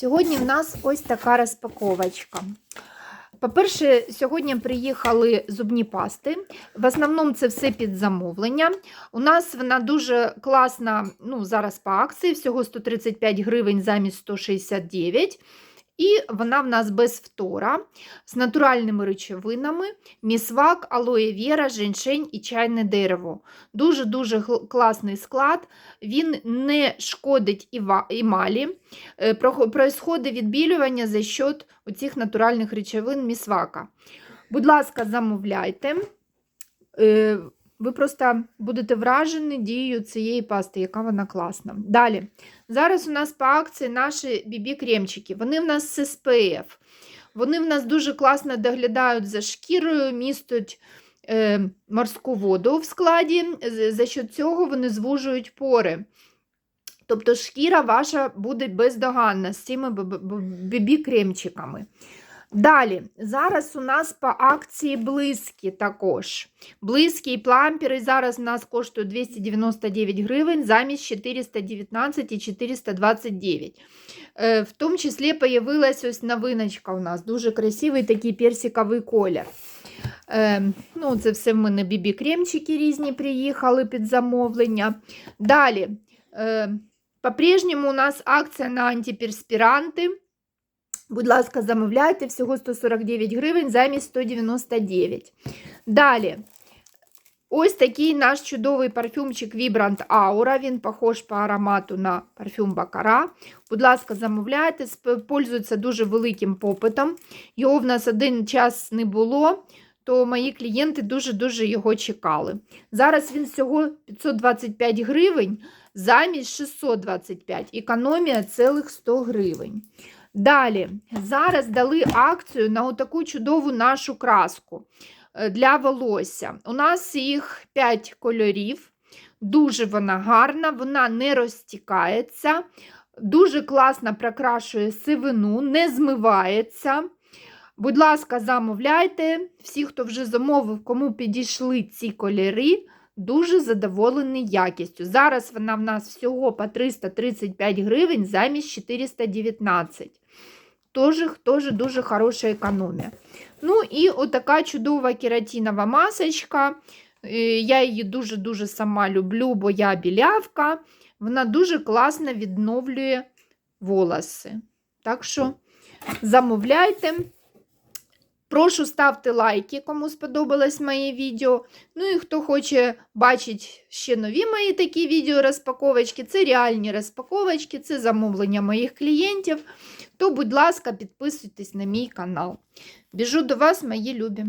Сьогодні в нас ось така розпаковочка. По-перше, сьогодні приїхали зубні пасти. В основному це все під замовлення. У нас вона дуже класна, ну, зараз по акції, всього 135 гривень замість 169. І вона в нас без втора, з натуральними речовинами, місвак, алоє віра, женьшень і чайне дерево. Дуже-дуже класний склад. Він не шкодить емалі. Е, Происходить відбілювання за счет оцих натуральних речовин місвака. Будь ласка, замовляйте. Ви просто будете вражені дією цієї пасти, яка вона класна. Далі. Зараз у нас по акції наші BB-кремчики. Вони в нас з SPF. Вони в нас дуже класно доглядають за шкірою, містять е, морську воду в складі. За счет цього вони звужують пори. Тобто шкіра ваша буде бездоганна з цими бібі-кремчиками. Далі, зараз у нас по акції блиски також. Блиски і плампери зараз у нас коштують 299 гривень замість 419 і 429. Е, В тому числі появилась ось новиночка у нас. Дуже красивий такий персиковий колір. Е, ну, це все в мене бібі-кремчики різні приїхали під замовлення. Далі. Е, по-прежнему у нас акція на антиперспіранти. Будь ласка, замовляйте всього 149 гривень замість 199. Далі. Ось такий наш чудовий парфюмчик Vibrant Aura. Він похож по аромату на парфюм Бакара. Будь ласка, замовляйте, пользується дуже великим попитом. Його в нас один час не було, то мої клієнти дуже-дуже його чекали. Зараз він всього 525 гривень замість 625. Економія цілих 100 гривень. Далі, зараз дали акцію на отаку чудову нашу краску е, для волосся. У нас їх 5 кольорів. Дуже вона гарна, вона не розтікається, дуже класно прокрашує сивину, не змивається. Будь ласка, замовляйте. Всі, хто вже замовив, кому підійшли ці кольори, дуже задоволені якістю. Зараз вона в нас всього по 335 гривень замість 419. Тоже, тоже дуже хороша економія. Ну і отака чудова кератинова масочка. Е, Я її дуже-дуже сама люблю, бо я білявка. Вона дуже класно відновлює волоси. Так що замовляйте. Прошу ставте лайки, кому сподобалось моє відео. Ну і хто хоче бачити ще нові мої такі відео розпаковочки, це реальні розпаковочки, це замовлення моїх клієнтів. То, будь ласка, підписуйтесь на мій канал. Біжу до вас, мої любі.